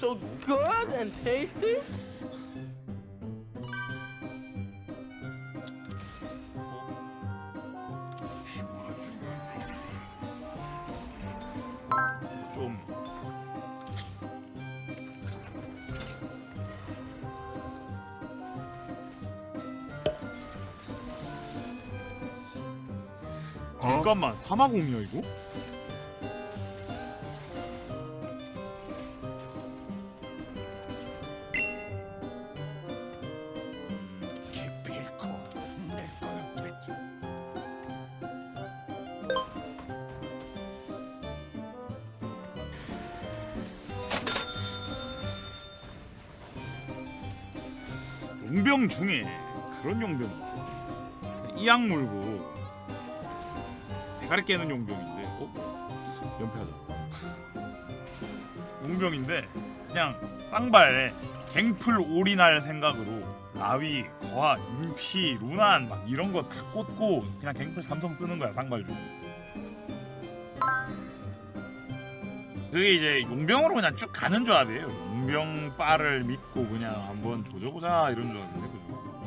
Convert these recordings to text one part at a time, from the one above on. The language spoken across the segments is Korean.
so good and tasty. 좀 잠깐만 사마공이야 이거? 용병 중에 그런 용병 이악 물고 대가리 깨는 용병인데 어? 연패하자 용병인데 그냥 쌍발 갱플 올인할 생각으로 라위, 거하, 인피, 루난 막 이런 거 다 꽂고 그냥 갱플 삼성 쓰는 거야 쌍발 주고 그게 이제 용병으로 그냥 쭉 가는 조합이에요. 용병 빠를 믿고 그냥 한번 조져보자 이런 조합인데 그죠?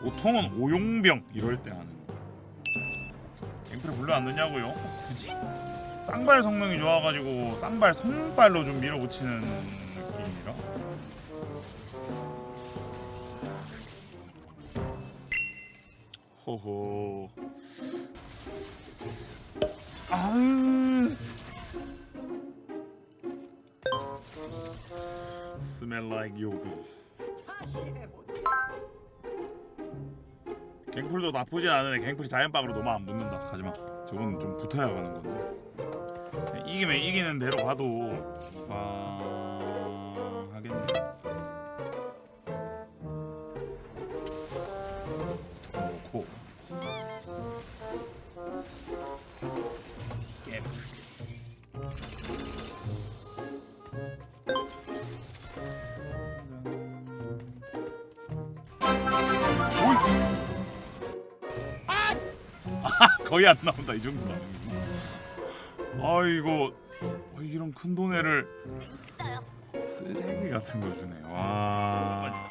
보통은 오용병 이럴 때 하는 거. 갱플을 불러 안 넣냐고요? 굳이? 쌍발 성능이 좋아가지고 쌍발 성발로 좀 밀어붙이는 느낌이라. 호호. 아으. Smell like yogurt. 갱플도 나쁘진 않은데 갱플이 자연빵으로 너무 안 붙는다. 가지마. 저건 좀 붙어야 가는 건데. 이기면 이기는 대로 가도 빵 하겠네. 거의 안 나온다 이 정도 나오는구나. 아 이런 큰 돈에를 쓰레기 같은 거 주네. 와.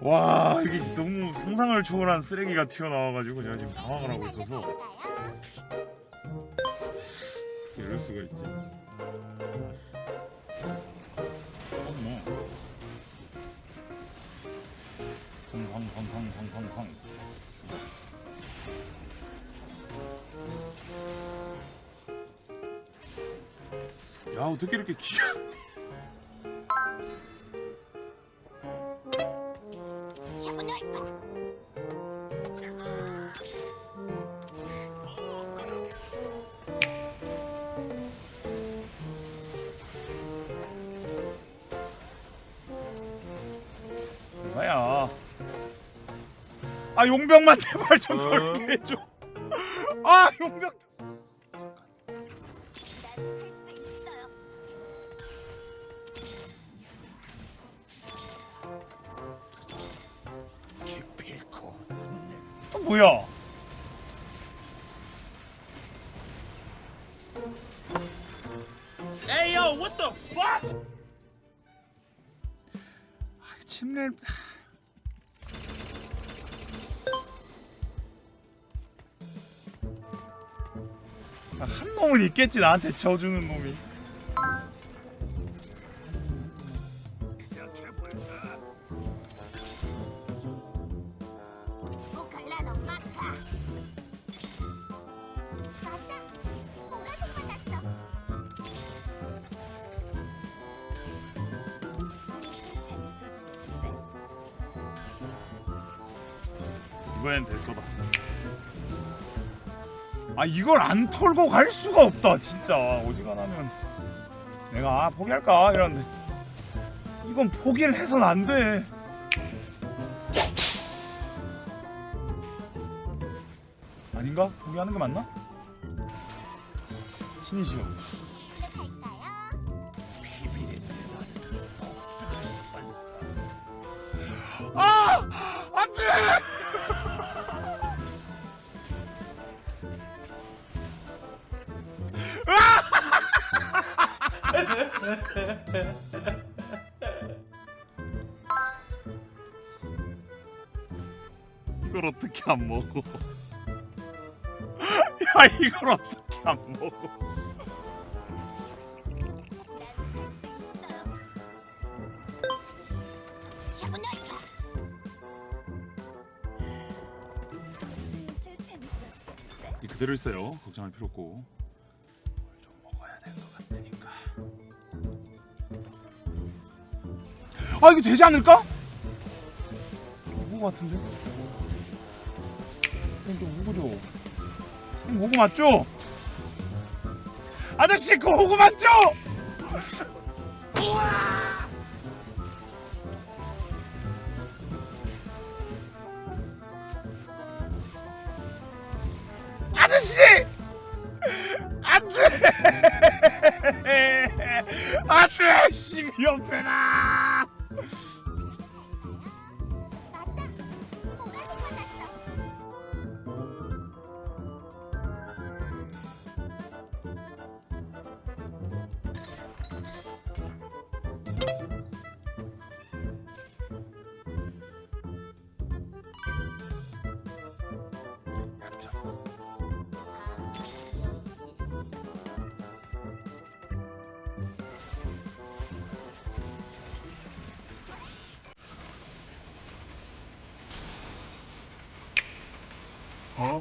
와 이게 너무 상상을 초월한 쓰레기가 튀어나와가지고 제가 지금 당황을 하고 있어서 이럴 수가 있지. 어머. 쾅쾅쾅쾅쾅쾅. 야 어떻게 이렇게 기 뭐야? 아 용병만 제발 좀 돌게 해줘. 아 용병 뭐야? Hey yo, what the fuck? 아, 침례 아, 한 놈은 있겠지 나한테 져주는 놈이 재밌어지는데? 이번엔 될 거다. 아 이걸 안 털고 갈 수가 없다 진짜. 어지간하면. 내가 아, 포기할까? 이러는데 이건 포기를 해선 안돼 아닌가? 포기하는 게 맞나? 신이시여. 아! 안돼! 이걸 어떻게 안 먹어? 야 이걸 어떻게 안 먹어? 이 그대로 있어요. 걱정할 필요 없고. 뭘좀 먹어야 될 것 같으니까. 아 이거 되지 않을까? 무고 같은데? 좀 무고죠. 이거 무고 맞죠? 아저씨 그거 호구 맞죠? 아저씨! 안 돼! 안돼! 12연패다! 어?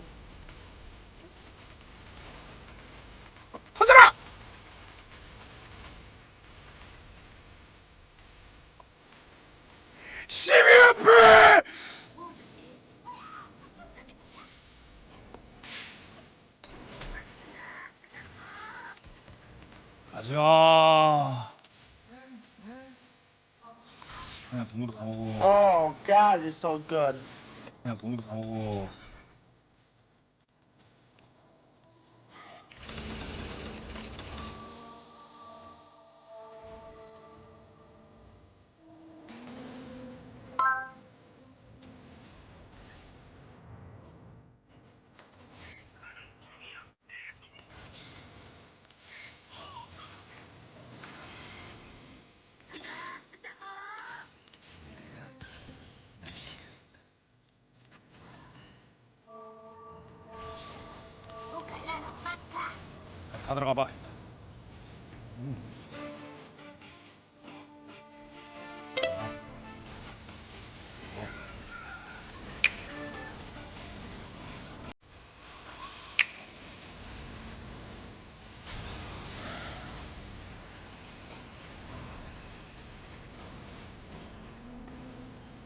터져라! 십이연패! 가자. 그냥 동물도 다 먹어. Oh God, it's so good. 그냥 동물도 다 먹어. 다 들어가 봐.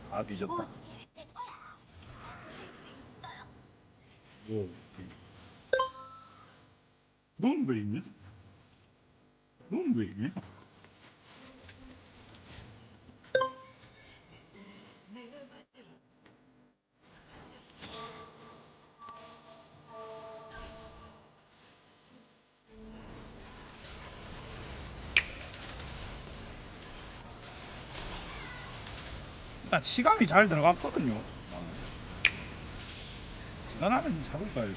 아 뒤졌다. 뭐? 넌왜 있냐? 넌왜 있냐? 일단 치감이 잘 들어갔거든요. 지나가면 잡을 거야 이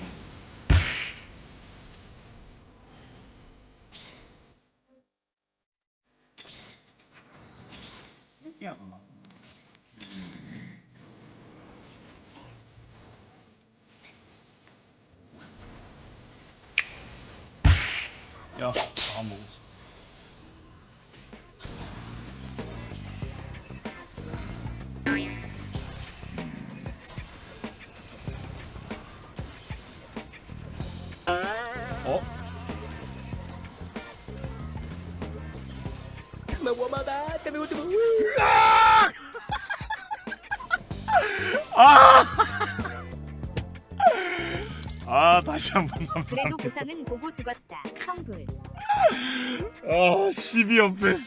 거. 야. 야, 다 먹었 아! 아 다시 한번 그래도 감사합니다. 보상은 보고 죽었다. 성불. 아 12연패.